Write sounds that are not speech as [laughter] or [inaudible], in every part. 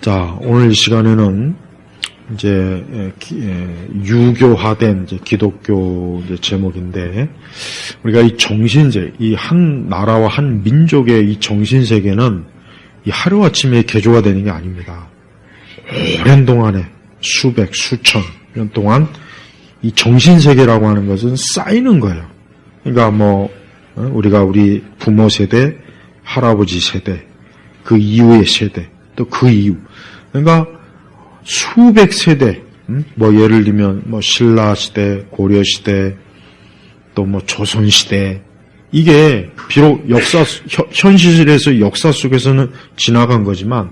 자, 오늘 이 시간에는 이제 에, 기- 에, 유교화된 기독교 이제 제목인데 우리가 이 정신세, 이 한 나라와 한 민족의 이 정신 세계는 이 하루 아침에 개조가 되는 게 아닙니다. 오랜 동안에 수백, 수천 년 동안 이 정신 세계라고 하는 것은 쌓이는 거예요. 그러니까 뭐 어, 우리가 우리 부모 세대, 할아버지 세대, 그 이후의 세대, 또 그 이후. 그러니까 수백 세대, 음? 뭐 예를 들면 뭐 신라 시대, 고려 시대, 또 뭐 조선 시대. 이게 비록 역사 현실에서 역사 속에서는 지나간 거지만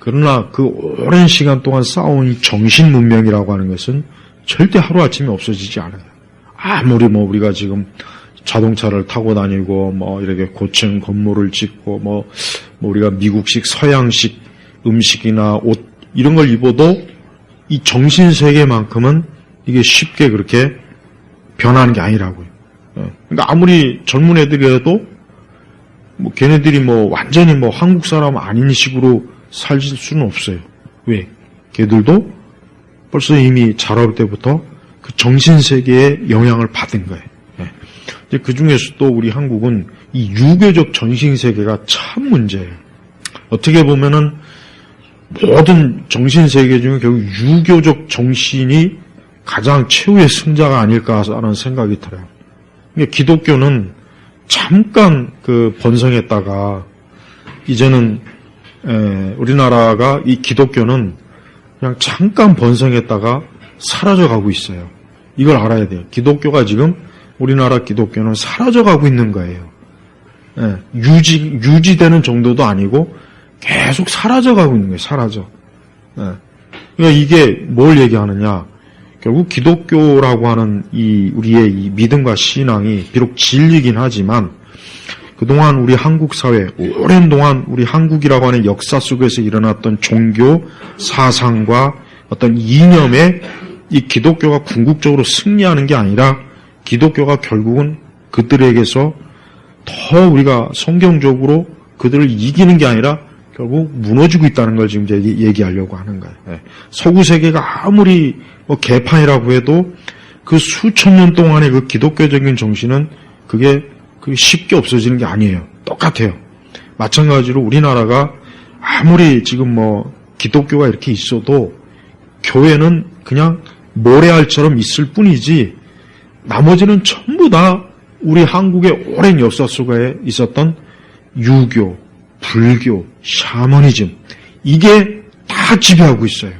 그러나 그 오랜 시간 동안 쌓아온 이 정신 문명이라고 하는 것은 절대 하루 아침에 없어지지 않아요. 아무리 뭐 우리가 지금 자동차를 타고 다니고 뭐 이렇게 고층 건물을 짓고 뭐, 뭐 우리가 미국식 서양식 음식이나 옷 이런 걸 입어도 이 정신 세계만큼은 이게 쉽게 그렇게 변하는 게 아니라고요. 예. 그러니까 아무리 젊은 애들이라도 뭐 걔네들이 뭐 완전히 뭐 한국 사람 아닌 식으로 살 수는 없어요. 왜? 걔들도 벌써 이미 자라올 때부터 그 정신 세계의 영향을 받은 거예요. 예. 이제 그 중에서도 우리 한국은 이 유교적 정신 세계가 참 문제예요. 어떻게 보면은 모든 정신 세계 중에 결국 유교적 정신이 가장 최후의 승자가 아닐까 하는 생각이 들어요. 근데 기독교는 잠깐 그 번성했다가 이제는 에, 우리나라가 이 기독교는 그냥 잠깐 번성했다가 사라져가고 있어요. 이걸 알아야 돼요. 기독교가 지금 우리나라 기독교는 사라져가고 있는 거예요. 예, 유지 유지되는 정도도 아니고 계속 사라져가고 있는 거예요. 사라져. 예. 그러니까 이게 뭘 얘기하느냐? 결국 기독교라고 하는 이 우리의 이 믿음과 신앙이 비록 진리긴 하지만 그동안 우리 한국 사회 오랜 동안 우리 한국이라고 하는 역사 속에서 일어났던 종교 사상과 어떤 이념에 이 기독교가 궁극적으로 승리하는 게 아니라 기독교가 결국은 그들에게서 더 우리가 성경적으로 그들을 이기는 게 아니라 결국 무너지고 있다는 걸 지금 얘기, 얘기하려고 하는 거예요. 예. 서구 세계가 아무리 뭐 개판이라고 해도 그 수천 년 동안의 그 기독교적인 정신은 그게 그게 쉽게 없어지는 게 아니에요. 똑같아요. 마찬가지로 우리나라가 아무리 지금 뭐 기독교가 이렇게 있어도 교회는 그냥 모래알처럼 있을 뿐이지 나머지는 전부 다 우리 한국의 오랜 역사 속에 있었던 유교, 불교, 샤머니즘 이게 다 지배하고 있어요.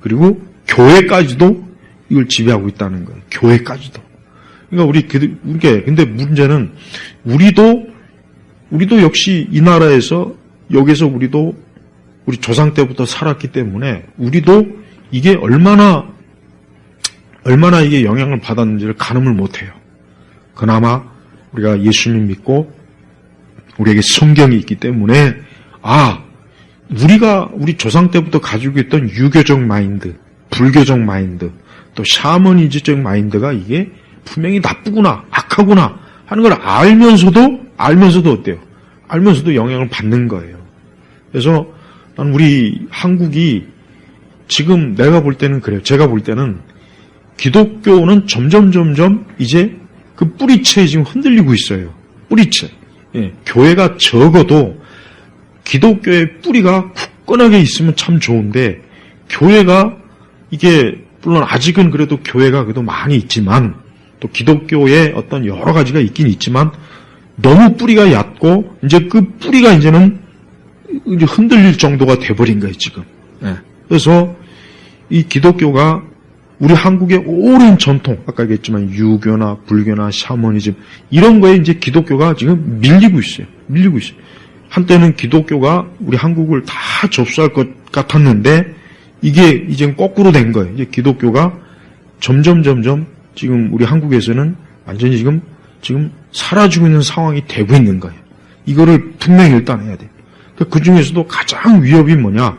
그리고 교회까지도 이걸 지배하고 있다는 거예요. 교회까지도. 그러니까 우리 그- 이게 근데 문제는 우리도 우리도 역시 이 나라에서 여기서 우리도 우리 조상 때부터 살았기 때문에 우리도 이게 얼마나 얼마나 이게 영향을 받았는지를 가늠을 못해요. 그나마 우리가 예수님 믿고 우리에게 성경이 있기 때문에 아 우리가 우리 조상 때부터 가지고 있던 유교적 마인드, 불교적 마인드, 또 샤머니즘적 마인드가 이게 분명히 나쁘구나, 악하구나 하는 걸 알면서도 알면서도 어때요? 알면서도 영향을 받는 거예요. 그래서 난 우리 한국이 지금 내가 볼 때는 그래요. 제가 볼 때는 기독교는 점점 점점 이제 그 뿌리채 지금 흔들리고 있어요. 뿌리채. 예, 교회가 적어도 기독교의 뿌리가 굳건하게 있으면 참 좋은데 교회가 이게 물론 아직은 그래도 교회가 그래도 많이 있지만 또 기독교의 어떤 여러 가지가 있긴 있지만 너무 뿌리가 얕고 이제 그 뿌리가 이제는 이제 흔들릴 정도가 돼버린 거예요 지금. 예. 그래서 이 기독교가 우리 한국의 오랜 전통, 아까 얘기했지만 유교나 불교나 샤머니즘 이런 거에 이제 기독교가 지금 밀리고 있어요. 밀리고 있어요. 한때는 기독교가 우리 한국을 다 접수할 것 같았는데 이게 이제 거꾸로 된 거예요. 이제 기독교가 점점 점점 지금 우리 한국에서는 완전히 지금 지금 사라지고 있는 상황이 되고 있는 거예요. 이거를 분명히 일단 해야 돼요. 그 중에서도 가장 위협이 뭐냐?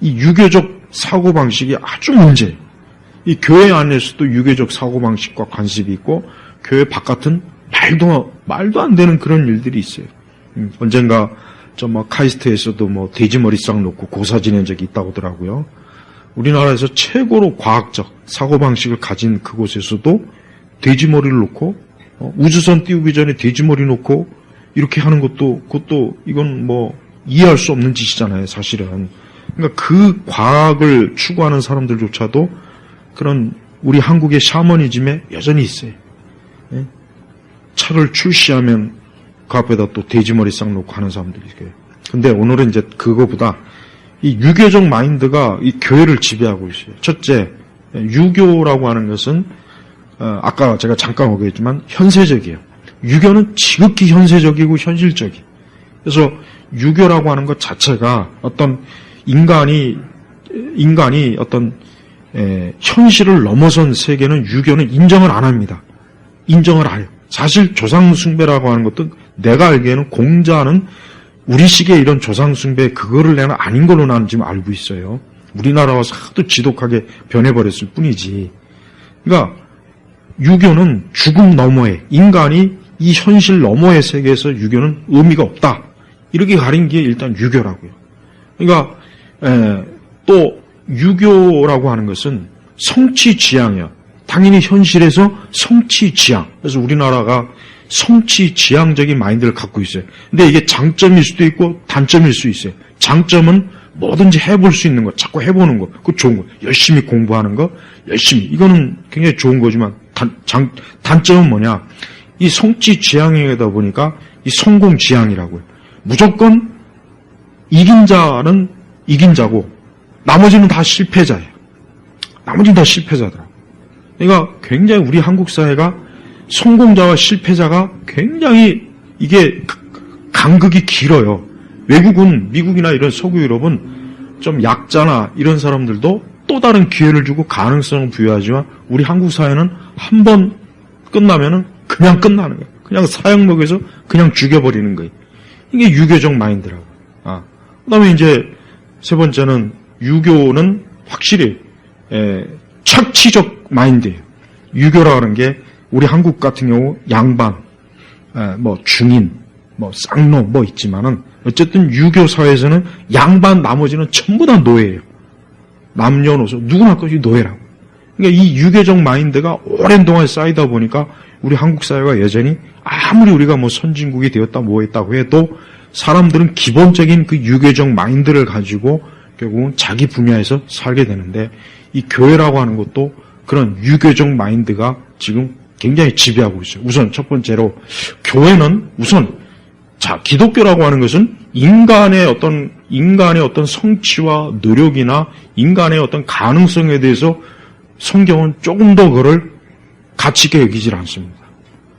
이 유교적 사고 방식이 아주 문제예요. 이 교회 안에서도 유교적 사고 방식과 관습이 있고 교회 바깥은 말도 말도 안 되는 그런 일들이 있어요. 음, 언젠가 저뭐 카이스트에서도 뭐 돼지머리 싹 놓고 고사 지낸 적이 있다고 하더라고요. 우리나라에서 최고로 과학적 사고방식을 가진 그곳에서도 돼지머리를 놓고 어, 우주선 띄우기 전에 돼지머리 놓고 이렇게 하는 것도 그것도 이건 뭐 이해할 수 없는 짓이잖아요, 사실은. 그러니까 그 과학을 추구하는 사람들조차도 그런 우리 한국의 샤머니즘에 여전히 있어요. 예? 차를 출시하면 그 앞에다 또 돼지머리 싹 놓고 하는 사람들이 있어요. 근데 오늘은 이제 그거보다 이 유교적 마인드가 이 교회를 지배하고 있어요. 첫째, 유교라고 하는 것은 어, 아까 제가 잠깐 오겠지만 현세적이에요. 유교는 지극히 현세적이고 현실적이에요. 그래서 유교라고 하는 것 자체가 어떤 인간이 인간이 어떤 에, 현실을 넘어선 세계는 유교는 인정을 안 합니다. 인정을 안 해요. 사실 조상숭배라고 하는 것도 내가 알기에는 공자는 우리식의 이런 조상숭배 그거를 내는 아닌 걸로 나는 지금 알고 있어요. 우리나라와 하도 지독하게 변해버렸을 뿐이지. 그러니까 유교는 죽음 너머에 인간이 이 현실 너머의 세계에서 유교는 의미가 없다. 이렇게 가린 게 일단 유교라고요. 그러니까 에, 또 유교라고 하는 것은 성취 지향이야. 당연히 현실에서 성취 지향. 그래서 우리나라가 성취 지향적인 마인드를 갖고 있어요. 근데 이게 장점일 수도 있고 단점일 수 있어요. 장점은 뭐든지 해볼 수 있는 거, 자꾸 해보는 거, 그거 좋은 거. 열심히 공부하는 거, 열심히. 이거는 굉장히 좋은 거지만 단, 장, 단점은 뭐냐? 이 성취 지향이다 보니까 이 성공 지향이라고요. 무조건 이긴 자는 이긴 자고 나머지는 다 실패자예요. 나머지는 다 실패자더라. 그러니까 굉장히 우리 한국 사회가 성공자와 실패자가 굉장히 이게 간극이 길어요. 외국은 미국이나 이런 서구 유럽은 좀 약자나 이런 사람들도 또 다른 기회를 주고 가능성을 부여하지만 우리 한국 사회는 한 번 끝나면은 그냥 끝나는 거예요. 그냥 사형 먹여서 그냥 죽여버리는 거예요. 이게 유교적 마인드라고. 아. 그 다음에 이제 세 번째는 유교는 확실히 에, 착취적 마인드예요. 유교라는 게 우리 한국 같은 경우 양반, 에, 뭐 중인, 뭐 쌍노 뭐 있지만은 어쨌든 유교 사회에서는 양반 나머지는 전부 다 노예예요. 남녀노소 누구나 것이 노예라고. 그러니까 이 유교적 마인드가 오랜 동안 쌓이다 보니까 우리 한국 사회가 여전히 아무리 우리가 뭐 선진국이 되었다 뭐 했다고 해도 사람들은 기본적인 그 유교적 마인드를 가지고 결국은 자기 분야에서 살게 되는데 이 교회라고 하는 것도 그런 유교적 마인드가 지금 굉장히 지배하고 있어요. 우선 첫 번째로 교회는 우선 자 기독교라고 하는 것은 인간의 어떤 인간의 어떤 성취와 노력이나 인간의 어떤 가능성에 대해서 성경은 조금 더 그를 가치 있게 여기질 않습니다.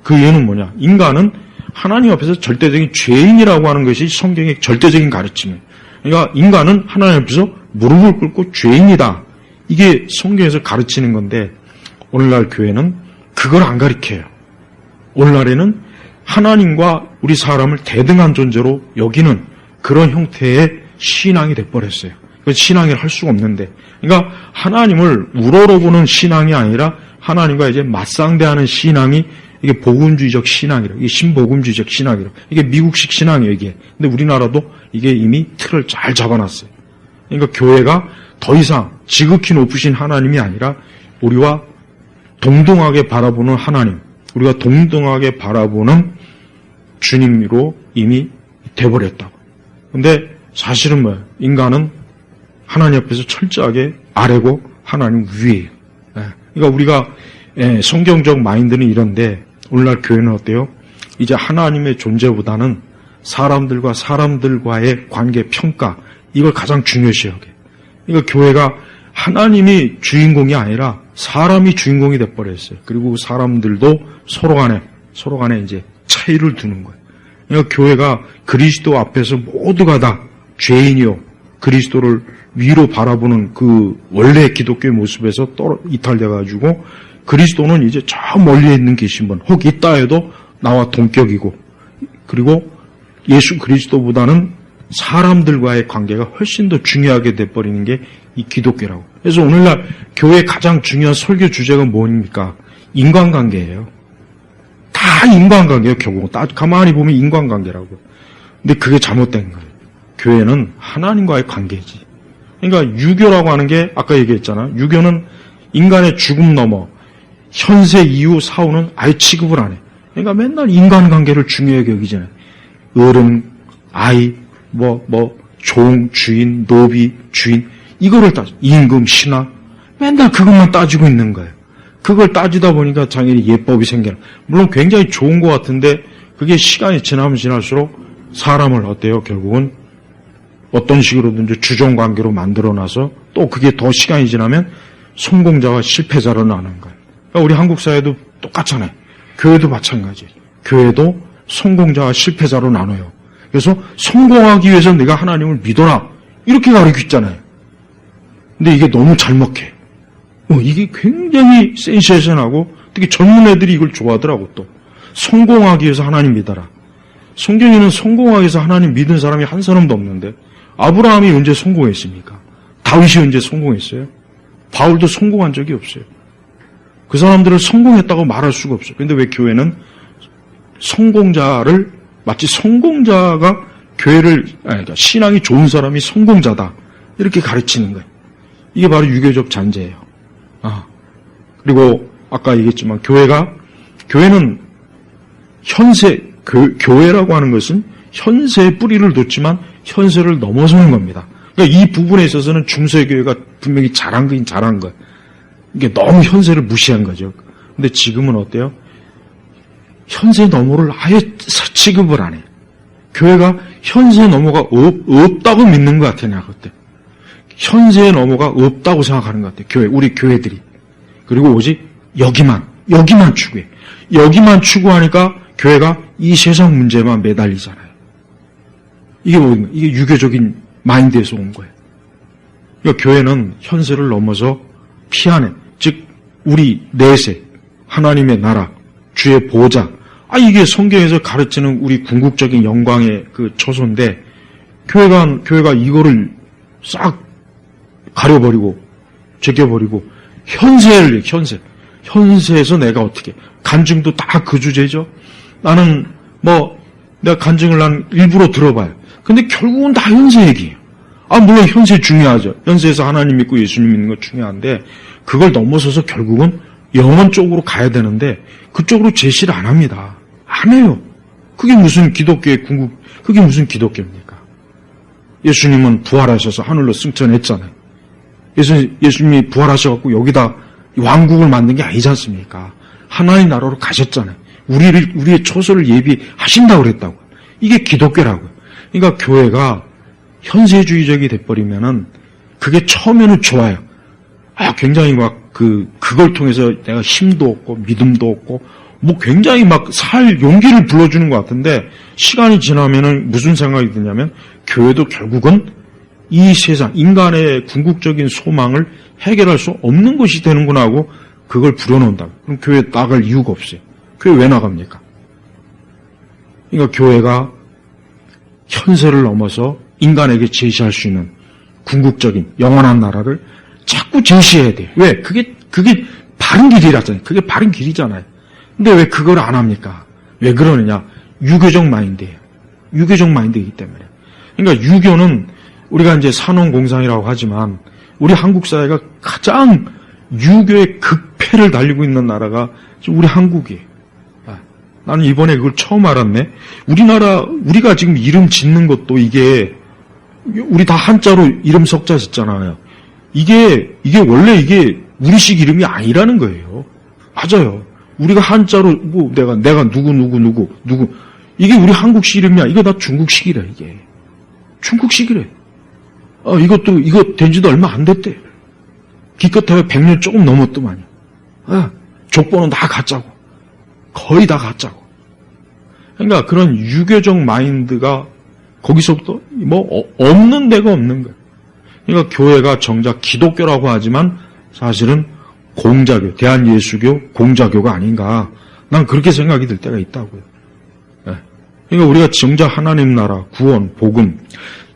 그 이유는 뭐냐? 인간은 하나님 앞에서 절대적인 죄인이라고 하는 것이 성경의 절대적인 가르침이에요. 그러니까 인간은 하나님 앞에서 무릎을 꿇고 죄인이다. 이게 성경에서 가르치는 건데 오늘날 교회는 그걸 안 가르쳐요. 오늘날에는 하나님과 우리 사람을 대등한 존재로 여기는 그런 형태의 신앙이 돼버렸어요. 그 신앙을 할 수가 없는데, 그러니까 하나님을 우러러보는 신앙이 아니라 하나님과 이제 맞상대하는 신앙이 이게 복음주의적 신앙이라, 이게 신복음주의적 신앙이라, 이게 미국식 신앙이에요 이게. 근데 우리나라도 이게 이미 틀을 잘 잡아놨어요. 그러니까 교회가 더 이상 지극히 높으신 하나님이 아니라 우리와 동등하게 바라보는 하나님, 우리가 동등하게 바라보는 주님으로 이미 돼버렸다고. 근데 사실은 뭐예요? 인간은 하나님 앞에서 철저하게 아래고 하나님 위에요. 예. 그러니까 우리가 예, 성경적 마인드는 이런데 오늘날 교회는 어때요? 이제 하나님의 존재보다는 사람들과 사람들과의 관계 평가 이걸 가장 중요시 여겨. 그러니까 교회가 하나님이 주인공이 아니라 사람이 주인공이 돼 버렸어요. 그리고 사람들도 서로 간에 서로 간에 이제 차이를 두는 거예요. 그러니까 교회가 그리스도 앞에서 모두가 다 죄인이요 그리스도를 위로 바라보는 그 원래 기독교의 모습에서 떨어 이탈돼 가지고 그리스도는 이제 저 멀리에 있는 계신 분, 혹 있다 해도 나와 동격이고 그리고 예수 그리스도보다는 사람들과의 관계가 훨씬 더 중요하게 돼버리는 게 이 기독교라고. 그래서 오늘날 교회 가장 중요한 설교 주제가 뭡니까? 인간관계예요. 다 인간관계예요, 결국. 딱 가만히 보면 인간관계라고. 근데 그게 잘못된 거예요. 교회는 하나님과의 관계지. 그러니까 유교라고 하는 게 아까 얘기했잖아. 유교는 인간의 죽음 넘어 현세 이후 사후는 아예 취급을 안 해. 그러니까 맨날 인간관계를 중요하게 여기잖아요. 어른, 아이, 뭐, 뭐, 종, 주인, 노비, 주인, 이거를 따져. 임금, 신하. 맨날 그것만 따지고 있는 거예요. 그걸 따지다 보니까 당연히 예법이 생겨나. 물론 굉장히 좋은 것 같은데, 그게 시간이 지나면 지날수록 사람을 어때요? 결국은 어떤 식으로든지 주종 관계로 만들어 놔서 또 그게 더 시간이 지나면 성공자와 실패자로 나는 거예요. 그러니까 우리 한국 사회도 똑같잖아요. 교회도 마찬가지예요. 교회도 성공자와 실패자로 나눠요. 그래서 성공하기 위해서 내가 하나님을 믿어라. 이렇게 가르쳐 있잖아요. 근데 이게 너무 잘못해. 어, 이게 굉장히 센세이션하고 특히 젊은 애들이 이걸 좋아하더라고 또. 성공하기 위해서 하나님 믿어라. 성경에는 성공하기 위해서 하나님 믿은 사람이 한 사람도 없는데 아브라함이 언제 성공했습니까? 다윗이 언제 성공했어요? 바울도 성공한 적이 없어요. 그 사람들을 성공했다고 말할 수가 없어요. 근데 왜 교회는 성공자를 마치 성공자가 교회를 아니, 그러니까 신앙이 좋은 사람이 성공자다 이렇게 가르치는 거예요. 이게 바로 유교적 잔재예요. 아 그리고 아까 얘기했지만 교회가 교회는 현세 교, 교회라고 하는 것은 현세의 뿌리를 뒀지만 현세를 넘어서는 겁니다. 그러니까 이 부분에 있어서는 중세교회가 분명히 잘한 거긴 잘한 거예요. 이게 너무 현세를 무시한 거죠. 근데 지금은 어때요? 현세 너머를 아예 취급을 안 해. 교회가 현세 너머가 없, 없다고 믿는 것 같아, 내가 그때. 현세 너머가 없다고 생각하는 것 같아, 교회, 우리 교회들이. 그리고 오직 여기만, 여기만 추구해. 여기만 추구하니까 교회가 이 세상 문제만 매달리잖아요. 이게 뭐, 이게 유교적인 마인드에서 온 거예요. 그러니까 교회는 현세를 넘어서 피하는, 즉, 우리 내세, 하나님의 나라, 주의 보좌, 아, 이게 성경에서 가르치는 우리 궁극적인 영광의 그 초소인데, 교회가, 교회가 이거를 싹 가려버리고, 제껴버리고, 현세를, 현세. 현세에서 내가 어떻게, 간증도 다 그 주제죠. 나는 뭐, 내가 간증을 난 일부러 들어봐요. 근데 결국은 다 현세 얘기예요. 아, 물론 현세 중요하죠. 현세에서 하나님 믿고 예수님 믿는 거 중요한데, 그걸 넘어서서 결국은 영원 쪽으로 가야 되는데, 그쪽으로 제시를 안 합니다. 안 해요. 그게 무슨 기독교의 궁극, 그게 무슨 기독교입니까? 예수님은 부활하셔서 하늘로 승천했잖아요. 예수, 예수님이 부활하셔갖고 여기다 왕국을 만든 게 아니지 않습니까? 하나님 나라로 가셨잖아요. 우리를, 우리의 초소를 예비하신다고 그랬다고. 이게 기독교라고요. 그러니까 교회가 현세주의적이 돼버리면은 그게 처음에는 좋아요. 아, 굉장히 막 그, 그걸 통해서 내가 힘도 얻고 믿음도 얻고 뭐 굉장히 막 살 용기를 불러주는 것 같은데 시간이 지나면은 무슨 생각이 드냐면 교회도 결국은 이 세상, 인간의 궁극적인 소망을 해결할 수 없는 것이 되는구나 하고 그걸 부려놓는다. 그럼 교회 나갈 이유가 없어요. 교회 왜 나갑니까? 그러니까 교회가 현세를 넘어서 인간에게 제시할 수 있는 궁극적인 영원한 나라를 자꾸 제시해야 돼요. 왜? 그게, 그게 바른 길이라잖아요. 그게 바른 길이잖아요. 근데 왜 그걸 안 합니까? 왜 그러느냐? 유교적 마인드예요. 유교적 마인드이기 때문에. 그러니까 유교는 우리가 이제 산업공상이라고 하지만 우리 한국 사회가 가장 유교의 극패를 달리고 있는 나라가 우리 한국이에요. 아, 나는 이번에 그걸 처음 알았네. 우리나라 우리가 지금 이름 짓는 것도 이게 우리 다 한자로 이름 석자 짓잖아요. 이게 이게 원래 이게 우리식 이름이 아니라는 거예요. 맞아요. 우리가 한자로 뭐 내가 내가 누구 누구 누구 누구 이게 우리 한국식 이름이야. 이거 다 중국식이래 이게. 중국식이래. 어, 이것도 이거 된 지도 얼마 안 됐대. 기껏해야 100년 조금 넘었더만요. 어, 족보는 다 가짜고. 거의 다 가짜고. 그러니까 그런 유교적 마인드가 거기서부터 뭐 어, 없는 데가 없는 거예요. 그러니까 교회가 정작 기독교라고 하지만 사실은 공자교, 대한예수교, 공자교가 아닌가. 난 그렇게 생각이 들 때가 있다고요. 네. 그러니까 우리가 정작 하나님 나라, 구원, 복음,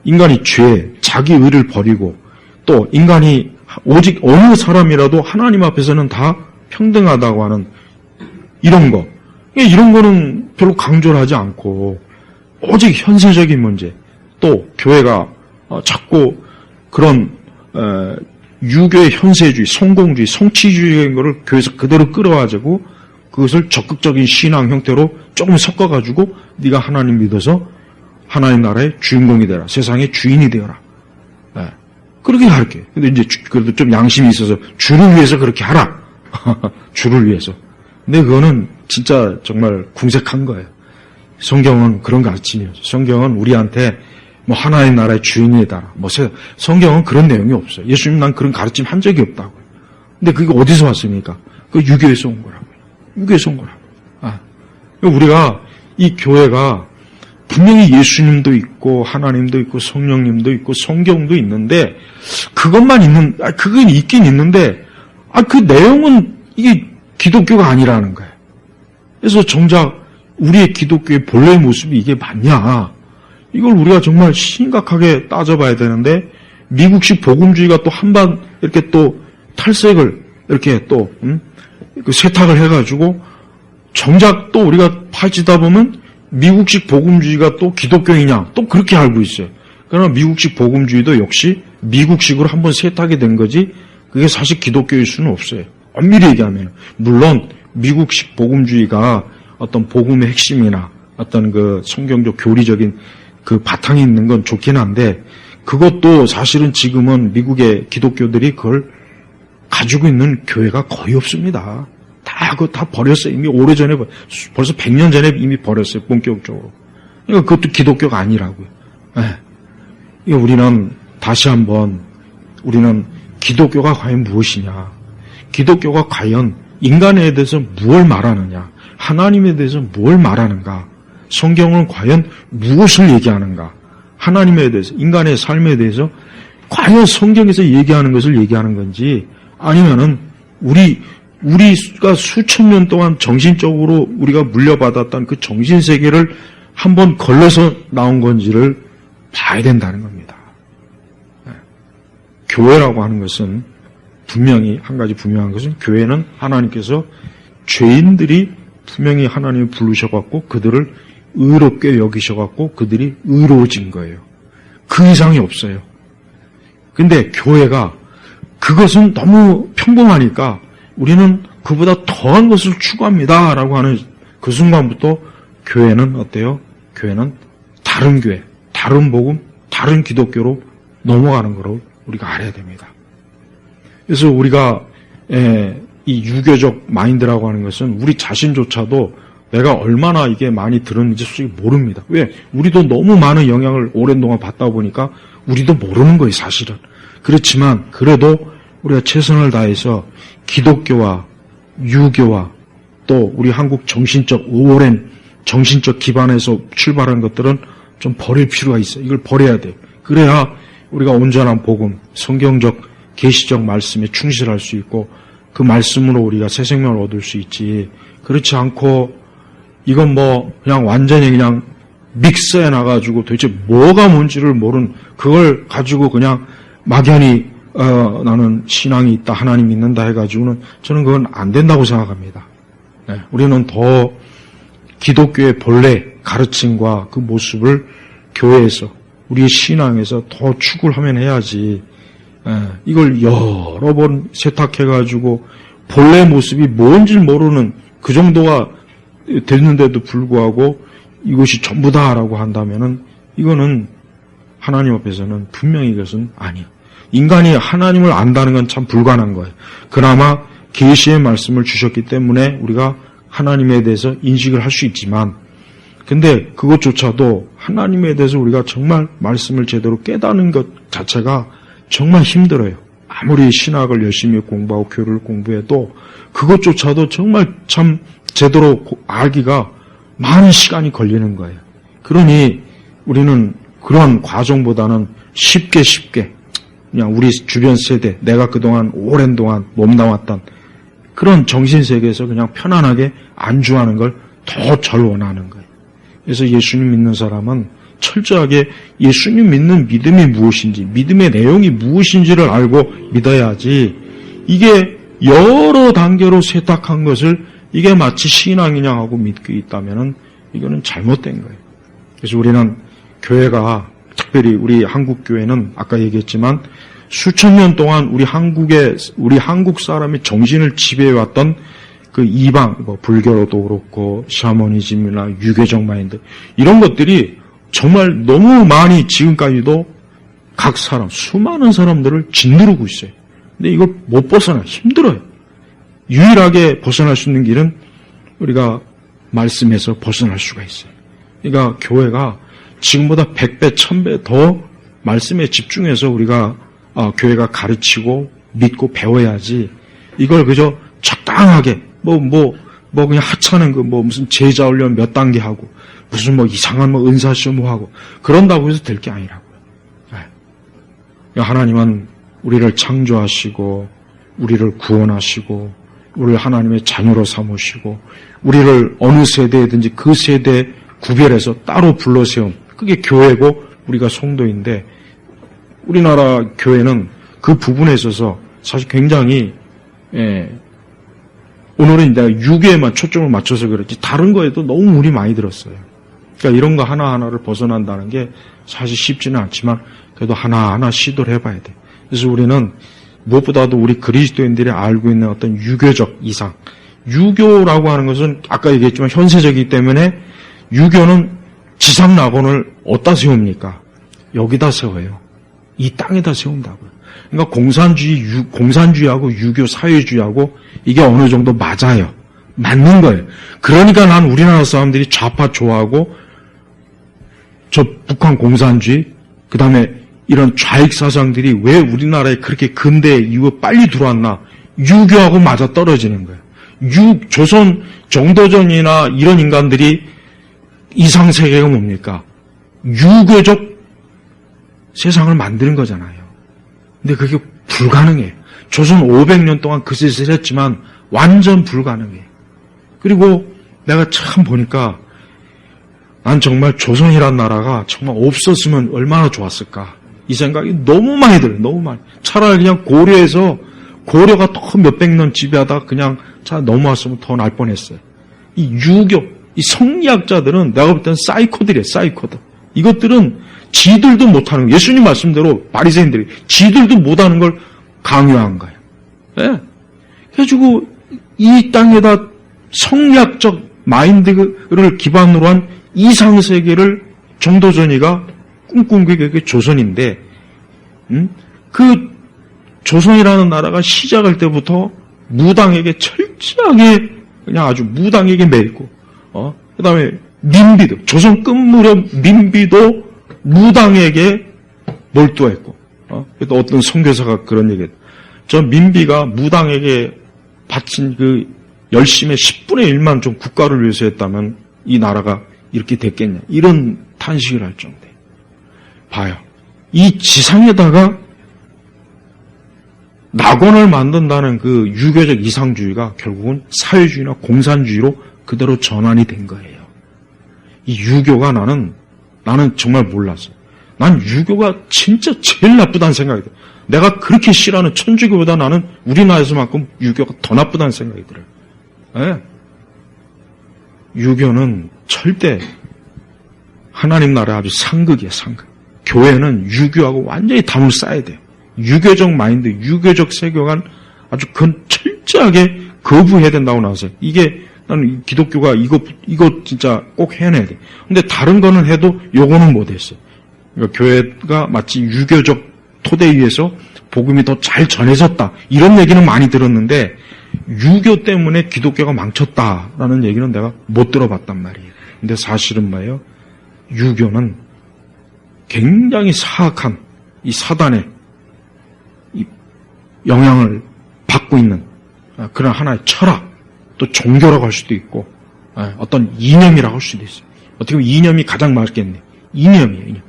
인간이 죄, 자기 의를 버리고 또 인간이 오직 어느 사람이라도 하나님 앞에서는 다 평등하다고 하는 이런 거. 이런 거는 별로 강조를 하지 않고 오직 현세적인 문제, 또 교회가 어, 자꾸 그런 어, 유교의 현세주의, 성공주의, 성취주의인 거를 교회에서 그대로 끌어와가지고 그것을 적극적인 신앙 형태로 조금 섞어가지고 네가 하나님 믿어서 하나님 나라의 주인공이 되라. 세상의 주인이 되어라. 예. 그렇게 할게. 근데 이제 주- 그래도 좀 양심이 있어서 주를 위해서 그렇게 하라. [laughs] 주를 위해서. 근데 그거는 진짜 정말 궁색한 거예요. 성경은 그런 가르침이에요. 성경은 우리한테 뭐 하나의 나라의 주인이다. 뭐 세- 성경은 그런 내용이 없어요. 예수님 난 그런 가르침 한 적이 없다고요. 근데 그게 어디서 왔습니까? 그 유교에서 온 거라고요. 유교에서 온 거라고. 아. 우리가 이 교회가 분명히 예수님도 있고 하나님도 있고 성령님도 있고 성경도 있는데 그것만 있는 아 그건 있긴 있는데 아 그 내용은 이게 기독교가 아니라는 거예요. 그래서 정작 우리의 기독교의 본래 모습이 이게 맞냐? 이걸 우리가 정말 심각하게 따져봐야 되는데 미국식 복음주의가 또 한반 이렇게 또 탈색을 이렇게 또 음? 그 세탁을 해가지고 정작 또 우리가 파지다 보면 미국식 복음주의가 또 기독교이냐 또 그렇게 알고 있어요. 그러나 미국식 복음주의도 역시 미국식으로 한번 세탁이 된 거지 그게 사실 기독교일 수는 없어요. 엄밀히 얘기하면 물론 미국식 복음주의가 어떤 복음의 핵심이나 어떤 그 성경적 교리적인 그 바탕이 있는 건 좋긴 한데 그것도 사실은 지금은 미국의 기독교들이 그걸 가지고 있는 교회가 거의 없습니다. 다 그거 다 버렸어요. 이미 오래전에 버- 벌써 100년 전에 이미 버렸어요. 본격적으로. 그러니까 그것도 기독교가 아니라고요. 예. 이거 우리는 다시 한번 우리는 기독교가 과연 무엇이냐? 기독교가 과연 인간에 대해서 무엇을 말하느냐? 하나님에 대해서 무엇을 말하는가? 성경은 과연 무엇을 얘기하는가? 하나님에 대해서, 인간의 삶에 대해서 과연 성경에서 얘기하는 것을 얘기하는 건지 아니면은 우리 우리가 수천 년 동안 정신적으로 우리가 물려받았던 그 정신 세계를 한번 걸러서 나온 건지를 봐야 된다는 겁니다. 네. 교회라고 하는 것은 분명히 한 가지 분명한 것은 교회는 하나님께서 죄인들이 분명히 하나님이 부르셔갖고 그들을 의롭게 여기셔갖고 그들이 의로워진 거예요. 그 이상이 없어요. 근데 교회가 그것은 너무 평범하니까 우리는 그보다 더한 것을 추구합니다. 라고 하는 그 순간부터 교회는 어때요? 교회는 다른 교회, 다른 복음, 다른 기독교로 넘어가는 거로 우리가 알아야 됩니다. 그래서 우리가 에, 이 유교적 마인드라고 하는 것은 우리 자신조차도 내가 얼마나 이게 많이 들었는지 솔직히 모릅니다. 왜? 우리도 너무 많은 영향을 오랜 동안 받다 보니까 우리도 모르는 거예요, 사실은. 그렇지만 그래도 우리가 최선을 다해서 기독교와 유교와 또 우리 한국 정신적 오랜 정신적 기반에서 출발한 것들은 좀 버릴 필요가 있어요. 이걸 버려야 돼요. 그래야 우리가 온전한 복음, 성경적 계시적 말씀에 충실할 수 있고 그 말씀으로 우리가 새 생명을 얻을 수 있지. 그렇지 않고 이건 뭐 그냥 완전히 그냥 믹스해 놔가지고 도대체 뭐가 뭔지를 모른 그걸 가지고 그냥 막연히 어, 나는 신앙이 있다 하나님 믿는다 해가지고는 저는 그건 안 된다고 생각합니다. 네, 우리는 더 기독교의 본래 가르침과 그 모습을 교회에서 우리의 신앙에서 더 추구를 하면 해야지 예, 이걸 여러 번 세탁해가지고 본래 모습이 뭔지 모르는 그 정도가 됐는데도 불구하고 이것이 전부 다라고 한다면은 이거는 하나님 앞에서는 분명히 이것은 아니에요. 인간이 하나님을 안다는 건 참 불가능한 거예요. 그나마 계시의 말씀을 주셨기 때문에 우리가 하나님에 대해서 인식을 할 수 있지만 근데 그것조차도 하나님에 대해서 우리가 정말 말씀을 제대로 깨닫는 것 자체가 정말 힘들어요. 아무리 신학을 열심히 공부하고 교를 공부해도 그것조차도 정말 참 제대로 고- 알기가 많은 시간이 걸리는 거예요. 그러니 우리는 그런 과정보다는 쉽게 쉽게 그냥 우리 주변 세대, 내가 그동안 오랜 동안 몸담았던 그런 정신세계에서 그냥 편안하게 안주하는 걸 더 절 원하는 거예요. 그래서 예수님 믿는 사람은 철저하게 예수님 믿는 믿음이 무엇인지, 믿음의 내용이 무엇인지를 알고 믿어야지, 이게 여러 단계로 세탁한 것을 이게 마치 신앙이냐 하고 믿고 있다면은 이거는 잘못된 거예요. 그래서 우리는 교회가 특별히 우리 한국 교회는 아까 얘기했지만 수천 년 동안 우리 한국의 우리 한국 사람의 정신을 지배해 왔던 그 이방 뭐 불교로도 그렇고 샤머니즘이나 유교적 마인드 이런 것들이 정말 너무 많이 지금까지도 각 사람 수많은 사람들을 짓누르고 있어요. 근데 이걸 못 벗어나 힘들어요. 유일하게 벗어날 수 있는 길은 우리가 말씀에서 벗어날 수가 있어요. 그러니까 교회가 지금보다 100배, 1000배 더 말씀에 집중해서 우리가 아, 교회가 가르치고 믿고 배워야지 이걸 그저 적당하게 뭐 뭐뭐 그냥 하찮은 그 뭐 무슨 제자 훈련 몇 단계 하고 무슨 뭐 이상한 뭐 은사 시험 뭐 하고 그런다고 해서 될 게 아니라고요. 네. 하나님은 우리를 창조하시고 우리를 구원하시고 우리를 하나님의 자녀로 삼으시고 우리를 어느 세대든지 그 세대 구별해서 따로 불러 세운 그게 교회고 우리가 성도인데 우리나라 교회는 그 부분에 있어서 사실 굉장히 예, 오늘은 내가 유교에만 초점을 맞춰서 그렇지 다른 거에도 너무 물이 많이 들었어요. 그러니까 이런 거 하나하나를 벗어난다는 게 사실 쉽지는 않지만 그래도 하나하나 시도를 해봐야 돼. 그래서 우리는 무엇보다도 우리 그리스도인들이 알고 있는 어떤 유교적 이상. 유교라고 하는 것은 아까 얘기했지만 현세적이기 때문에 유교는 지상 낙원을 어디다 세웁니까? 여기다 세워요. 이 땅에다 세운다고요. 그러니까 공산주의, 유, 공산주의하고 유교 사회주의하고 이게 어느 정도 맞아요. 맞는 거예요. 그러니까 난 우리나라 사람들이 좌파 좋아하고 저 북한 공산주의, 그 다음에 이런 좌익 사상들이 왜 우리나라에 그렇게 근대 이후 빨리 들어왔나? 유교하고 맞아 떨어지는 거예요. 유, 조선 정도전이나 이런 인간들이 이상 세계가 뭡니까? 유교적 세상을 만드는 거잖아요. 근데 그게 불가능해요. 조선 500년 동안 그 짓을 했지만 완전 불가능해요. 그리고 내가 참 보니까 난 정말 조선이란 나라가 정말 없었으면 얼마나 좋았을까. 이 생각이 너무 많이 들어요. 너무 많이. 차라리 그냥 고려에서 고려가 더 몇백 년 지배하다 그냥 차 넘어왔으면 더 날 뻔했어요. 이 유교, 이 성리학자들은 내가 볼 때는 사이코들이에요. 사이코들. 이것들은 지들도 못하는 거. 예수님 말씀대로 바리새인들이 지들도 못하는 걸 강요한 거예요. 예. 그래가지고 이 땅에다 성리학적 마인드를 기반으로 한 이상 세계를 정도전이가 꿈꾼 게 그게 조선인데, 음? 그 조선이라는 나라가 시작할 때부터 무당에게 철저하게 그냥 아주 무당에게 매이고, 어? 그 다음에 민비도, 조선 끝 무렵 민비도 무당에게 몰두했고, 어? 또 어떤 선교사가 그런 얘기 했저 민비가 무당에게 바친 그 열심의 10분의 1만 좀 국가를 위해서 했다면 이 나라가 이렇게 됐겠냐. 이런 탄식을 할 정도에. 봐요. 이 지상에다가 낙원을 만든다는 그 유교적 이상주의가 결국은 사회주의나 공산주의로 그대로 전환이 된 거예요. 이 유교가 나는, 나는 정말 몰랐어. 난 유교가 진짜 제일 나쁘다는 생각이 들어. 내가 그렇게 싫어하는 천주교보다 나는 우리나라에서만큼 유교가 더 나쁘다는 생각이 들어요. 예. 유교는 절대 하나님 나라 아주 상극이에요, 상극. 교회는 유교하고 완전히 담을 쌓아야 돼요. 유교적 마인드, 유교적 세교관 아주 그건 철저하게 거부해야 된다고 나왔어요. 이게 나는 기독교가 이거 이거 진짜 꼭 해내야 돼. 근데 다른 거는 해도 요거는 못 했어요. 그러니까 교회가 마치 유교적 토대 위에서 복음이 더 잘 전해졌다. 이런 얘기는 많이 들었는데 유교 때문에 기독교가 망쳤다라는 얘기는 내가 못 들어봤단 말이에요. 근데 사실은 뭐예요? 유교는 굉장히 사악한 이 사단의 이 영향을 받고 있는 그런 하나의 철학, 또 종교라고 할 수도 있고 어떤 이념이라고 할 수도 있어요. 어떻게 보면 이념이 가장 맞겠네. 이념이에요, 이념.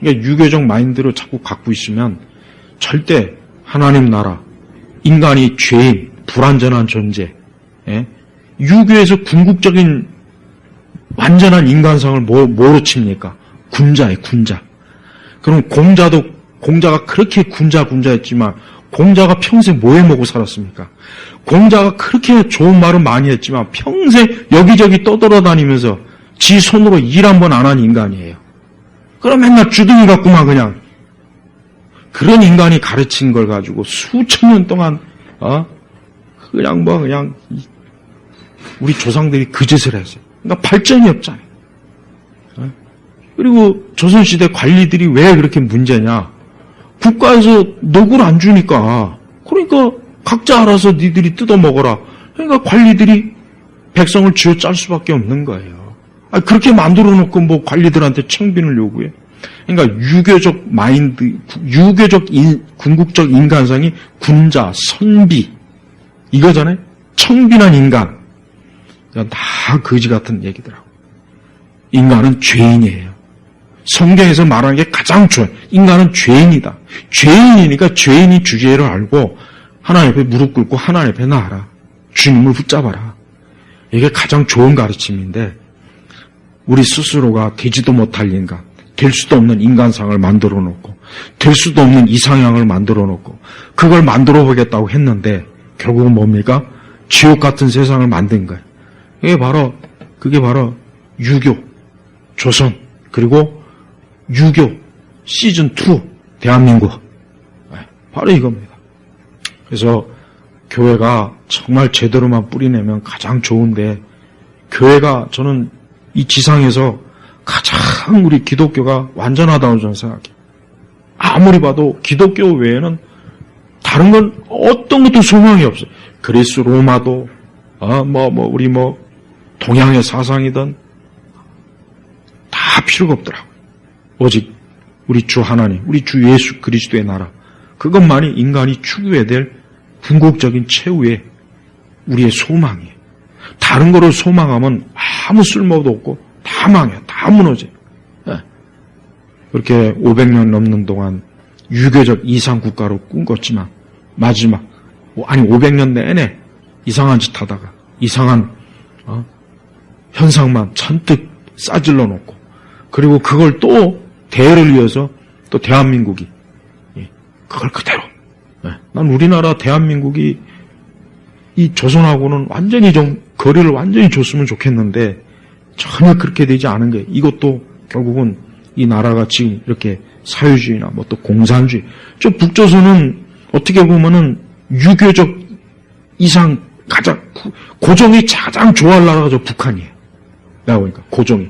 그러니까 유교적 마인드를 자꾸 갖고 있으면 절대 하나님 나라, 인간이 죄인, 불완전한 존재, 예? 유교에서 궁극적인 완전한 인간성을 뭐, 뭐로 칩니까? 군자예 군자. 그럼 공자도, 공자가 그렇게 군자, 군자했지만, 공자가 평생 뭐 해 먹고 살았습니까? 공자가 그렇게 좋은 말을 많이 했지만, 평생 여기저기 떠돌아다니면서 지 손으로 일 한 번 안 한 인간이에요. 그럼 맨날 주둥이 같구만 그냥. 그런 인간이 가르친 걸 가지고 수천 년 동안 어 그냥 뭐 그냥 이- 우리 조상들이 그 짓을 했어요. 그러니까 발전이 없잖아요. 어? 그리고 조선시대 관리들이 왜 그렇게 문제냐? 국가에서 녹을 안 주니까 그러니까 각자 알아서 니들이 뜯어 먹어라. 그러니까 관리들이 백성을 쥐어 짤 수밖에 없는 거예요. 아, 그렇게 만들어 놓고 뭐 관리들한테 청빈을 요구해. 그러니까 유교적 마인드, 유교적 인- 궁극적 인간성이 군자, 선비 이거잖아요. 청빈한 인간. 다 거지 같은 얘기더라고. 인간은 죄인이에요. 성경에서 말하는 게 가장 좋아요. 인간은 죄인이다. 죄인이니까 죄인이 주제를 알고 하나님 앞에 무릎 꿇고 하나님 앞에 나아라. 주님을 붙잡아라. 이게 가장 좋은 가르침인데 우리 스스로가 되지도 못할 인간, 될 수도 없는 인간상을 만들어 놓고 될 수도 없는 이상향을 만들어 놓고 그걸 만들어 보겠다고 했는데 결국은 뭡니까? 지옥 같은 세상을 만든 거예요. 이게 바로 그게 바로 유교, 조선 그리고 유교 시즌 2 대한민국 네, 바로 이겁니다. 그래서 교회가 정말 제대로만 뿌리내면 가장 좋은데 교회가 저는 이 지상에서 가장 우리 기독교가 완전하다고 저는 생각해요. 아무리 봐도 기독교 외에는 다른 건 어떤 것도 소망이 없어요. 그리스 로마도 아뭐 뭐 우리 뭐 동양의 사상이든 다 필요가 없더라고요. 오직 우리 주 하나님, 우리 주 예수 그리스도의 나라 그것만이 인간이 추구해야 될 궁극적인 최후의 우리의 소망이에요. 다른 거로 소망하면 아무 쓸모도 없고 다 망해요. 다 무너져요. 예. 그렇게 500년 넘는 동안 유교적 이상 국가로 꿈꿨지만 마지막 아니 500년 내내 이상한 짓 하다가 이상한 어, 현상만 잔뜩 싸질러 놓고 그리고 그걸 또 대를 이어서 또 대한민국이 예, 그걸 그대로. 예, 난 우리나라 대한민국이 이 조선하고는 완전히 좀 거리를 완전히 줬으면 좋겠는데 전혀 그렇게 되지 않은 게 이것도 결국은 이 나라가 지금 이렇게 사회주의나 뭐 또 공산주의 저 북조선은 어떻게 보면은 유교적 이상 가장 구- 고종이 가장 좋아할 나라가 저 북한이에요. 내가 보니까 고종이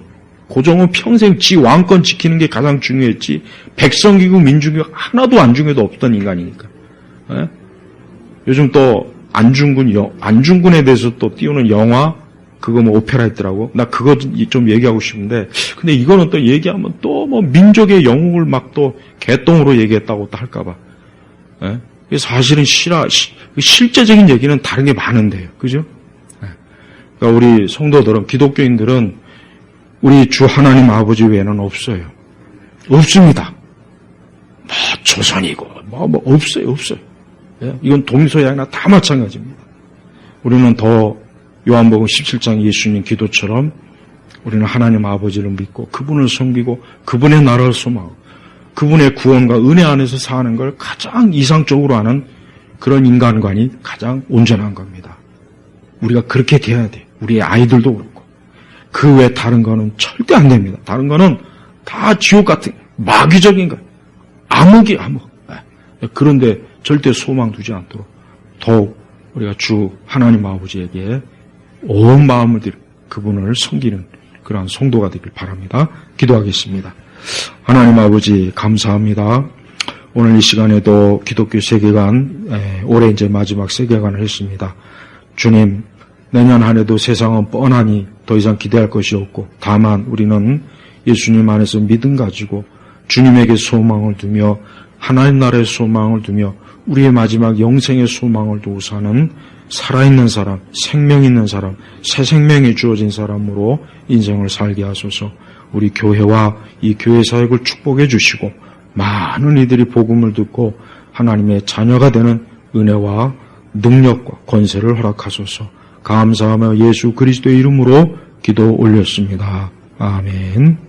고종은 평생 지 왕권 지키는 게 가장 중요했지 백성기구 민주기구 하나도 안중에도 없던 인간이니까. 예? 요즘 또 안중근 영, 안중근에 대해서 또 띄우는 영화 그거 뭐 오페라 있더라고. 나 그거 좀 얘기하고 싶은데 근데 이거는 또 얘기하면 또 뭐 민족의 영웅을 막 또 개똥으로 얘기했다고 또 할까봐. 예? 사실은 실화 실제적인 얘기는 다른 게 많은데요. 그죠? 예. 그러니까 우리 성도들은 기독교인들은 우리 주 하나님 아버지 외에는 없어요. 없습니다. 뭐 조선이고 뭐, 뭐 없어요, 없어요. 예? 이건 동서양이나 다 마찬가지입니다. 우리는 더 요한복음 17장 예수님 기도처럼 우리는 하나님 아버지를 믿고 그분을 섬기고 그분의 나라를 소망하고 그분의 구원과 은혜 안에서 사는 걸 가장 이상적으로 하는 그런 인간관이 가장 온전한 겁니다. 우리가 그렇게 돼야 돼. 우리의 아이들도 그렇고. 그 외 다른 거는 절대 안 됩니다. 다른 거는 다 지옥 같은 마귀적인 거. 암흑이 암흑. 예. 그런데 절대 소망 두지 않도록 더욱 우리가 주 하나님 아버지에게 온 마음을 들여 그분을 섬기는 그러한 성도가 되길 바랍니다. 기도하겠습니다. 하나님 아버지 감사합니다. 오늘 이 시간에도 기독교 세계관 에, 올해 이제 마지막 세계관을 했습니다. 주님 내년 한 해도 세상은 뻔하니 더 이상 기대할 것이 없고 다만 우리는 예수님 안에서 믿음 가지고 주님에게 소망을 두며 하나님 나라의 소망을 두며 우리의 마지막 영생의 소망을 두고 사는 살아있는 사람, 생명 있는 사람, 새 생명이 주어진 사람으로 인생을 살게 하소서 우리 교회와 이 교회 사역을 축복해 주시고 많은 이들이 복음을 듣고 하나님의 자녀가 되는 은혜와 능력과 권세를 허락하소서 감사하며 예수 그리스도의 이름으로 기도 올렸습니다. 아멘.